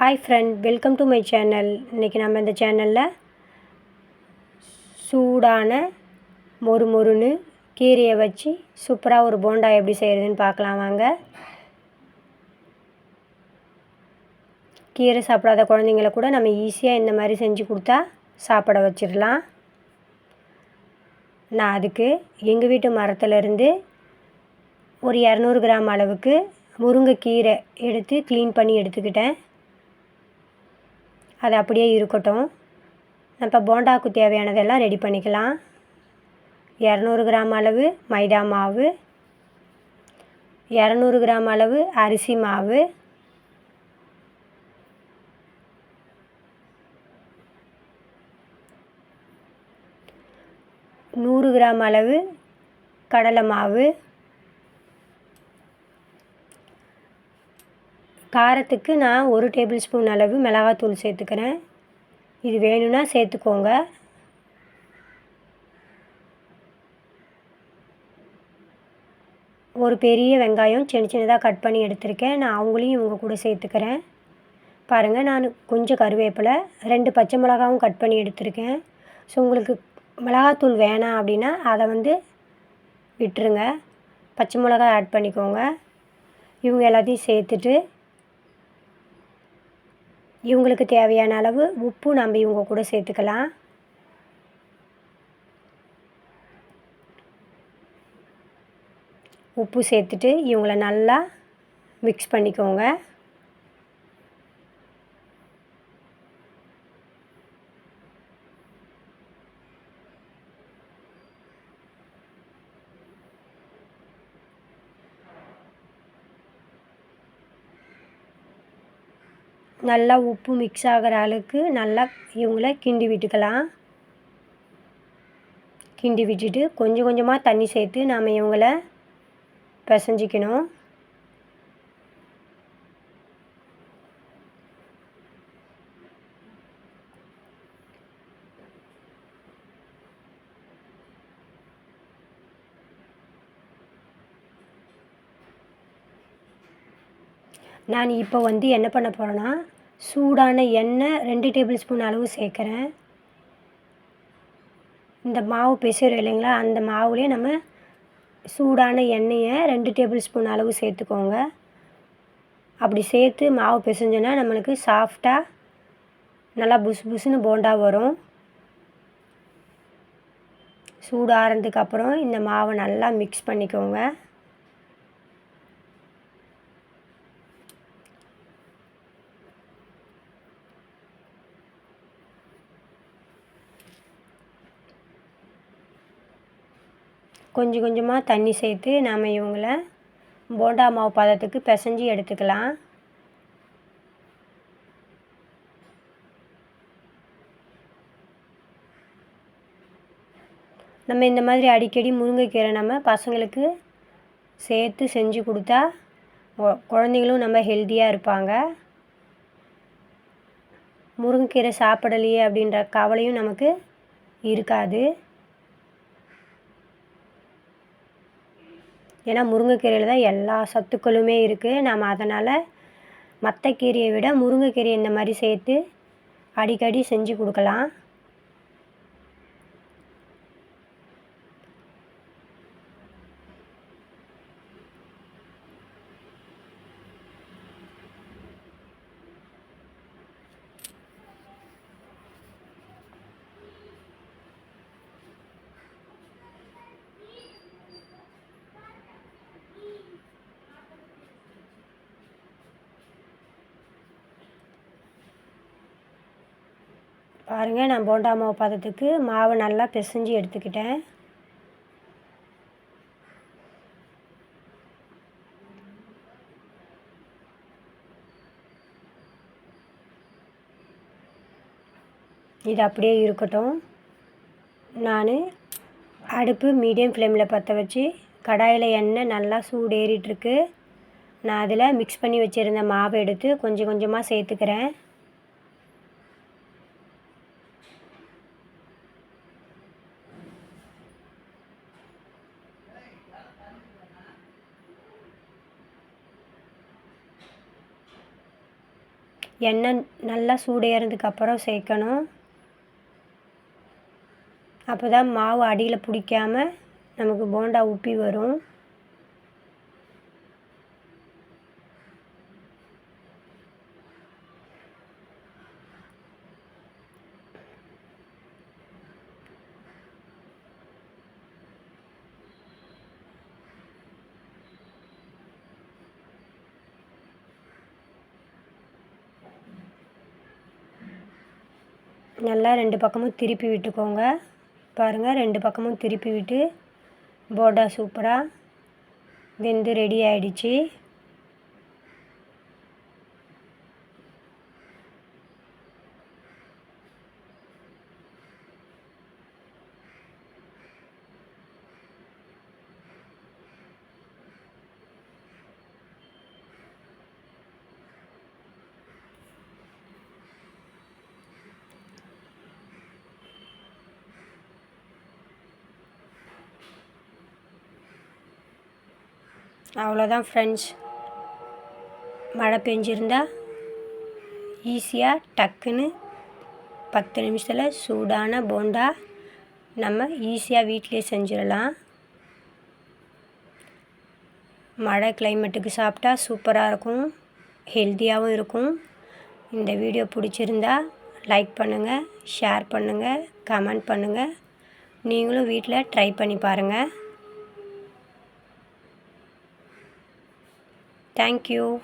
Hi friend welcome to my channel இன்றைக்கி நம்ம இந்த சேனலில் சூடான மொறு மொறுன்னு கீரையை வச்சு சூப்பராக ஒரு போண்டா எப்படி செய்கிறதுன்னு பார்க்கலாம் வாங்க. கீரை சாப்பிடாத குழந்தைங்கள கூட நம்ம ஈஸியாக இந்த மாதிரி செஞ்சு கொடுத்தா சாப்பிட வச்சிடலாம். நான் அதுக்கு எங்கள் வீட்டு மரத்துலேருந்து ஒரு இரநூறு கிராம் அளவுக்கு முருங்கைக்கீரை எடுத்து க்ளீன் பண்ணி எடுத்துக்கிட்டேன். அது அப்படியே இருக்கட்டும். இப்போ போண்டாக்கு தேவையானதெல்லாம் ரெடி பண்ணிக்கலாம். இரநூறு கிராம் அளவு மைதா மாவு இரநூறு கிராம் அளவு அரிசி மாவு நூறு கிராம் அளவு கடலை மாவு காரத்துக்கு நான் ஒரு டேபிள் ஸ்பூன் அளவு மிளகாத்தூள் சேர்த்துக்கிறேன். இது வேணும்னா சேர்த்துக்கோங்க. ஒரு பெரிய வெங்காயம் சின்ன சின்னதாக கட் பண்ணி எடுத்திருக்கேன். நான் அவங்களையும் இவங்க கூட சேர்த்துக்கிறேன். பாருங்கள் நான் கொஞ்சம் கருவேப்பிலை ரெண்டு பச்சை மிளகாவும் கட் பண்ணி எடுத்திருக்கேன். ஸோ உங்களுக்கு மிளகாத்தூள் வேணாம் அப்படின்னா அதை வந்து விட்டுருங்க. பச்சை மிளகா ஆட் பண்ணிக்கோங்க. இவங்க எல்லாத்தையும் சேர்த்துட்டு இவங்களுக்கு தேவையான அளவு உப்பு நம்ம இவங்க கூட சேர்த்துக்கலாம். உப்பு சேர்த்துட்டு இவங்கள நல்லா மிக்ஸ் பண்ணிக்கோங்க. நல்லா உப்பு மிக்ஸ் ஆகிற அளவுக்கு நல்லா இவங்கள கிண்டி விட்டுக்கலாம். கிண்டி விட்டுட்டு கொஞ்சம் கொஞ்சமாக தண்ணி சேர்த்து நாம் இவங்கள பிசைஞ்சிக்கணும். நான் இப்போ வந்து என்ன பண்ண போகிறேன்னா சூடான எண்ணெய் ரெண்டு டேபிள் ஸ்பூன் அளவு சேர்க்குறேன். இந்த மாவு பிசைறோம் இல்லைங்களா அந்த மாவுலேயே நம்ம சூடான எண்ணெயை ரெண்டு டேபிள் ஸ்பூன் அளவு சேர்த்துக்கோங்க. அப்படி சேர்த்து மாவு பிசைஞ்சோன்னா நம்மளுக்கு சாஃப்டாக நல்லா புசு புசுன்னு போண்டா வரும். சூடு அப்புறம் இந்த மாவை நல்லா மிக்ஸ் பண்ணிக்கோங்க. கொஞ்சம் கொஞ்சமாக தண்ணி சேர்த்து நாம் இவங்கள போண்டா மாவு பதத்துக்கு பிசைஞ்சு எடுத்துக்கலாம். நம்ம இந்த மாதிரி அடிக்கடி முருங்கைக்கீரை நம்ம பசங்களுக்கு சேர்த்து செஞ்சு கொடுத்தா குழந்தைங்களும் நம்ம ஹெல்த்தியாக இருப்பாங்க. முருங்கைக்கீரை சாப்பிடலையே அப்படின்ற கவலையும் நமக்கு இருக்காது. ஏன்னா முருங்கைக்கீரையில் தான் எல்லா சத்துக்களுமே இருக்குது நாம் அதனால் மற்ற கீரையை விட முருங்கைக்கீரையை இந்த மாதிரி சேர்த்து அடிக்கடி செஞ்சு கொடுக்கலாம். பாருங்கள் நான் போண்டா மாவு பதத்துக்கு மாவை நல்லா பிசைஞ்சு எடுத்துக்கிட்டேன். இது அப்படியே இருக்கட்டும். நான் அடுப்பு மீடியம் ஃப்ளேமில் பற்ற வச்சு கடாயில் எண்ணெய் நல்லா சூடேறிட்டுருக்கு நான் அதில் மிக்ஸ் பண்ணி வச்சுருந்த மாவை எடுத்து கொஞ்சம் கொஞ்சமாக சேர்த்துக்கிறேன். எண்ணெய் நல்லா சூடேறதுக்கப்புறம் சேர்க்கணும். அப்போ தான் மாவு அடியில் பிடிக்காம நமக்கு போண்டா உப்பி வரும். நல்லா ரெண்டு பக்கமும் திருப்பி விட்டுக்கோங்க. பாருங்கள் ரெண்டு பக்கமும் திருப்பி விட்டு போண்டா சூப்பராக வெந்து ரெடி ஆயிடுச்சு. அவ்வளோதான் ஃப்ரெண்ட்ஸ் மழை பெஞ்சிருந்தா ஈஸியாக டக்குன்னு பத்து நிமிஷத்தில் சூடான போண்டா நம்ம ஈஸியாக வீட்டிலே செஞ்சிடலாம். மழை கிளைமேட்டுக்கு சாப்பிட்டா சூப்பராக இருக்கும் ஹெல்த்தியாகவும் இருக்கும். இந்த வீடியோ பிடிச்சிருந்தா லைக் பண்ணுங்கள் ஷேர் பண்ணுங்கள் கமெண்ட் பண்ணுங்கள் நீங்களும் வீட்டில் ட்ரை பண்ணி பாருங்கள் thank you.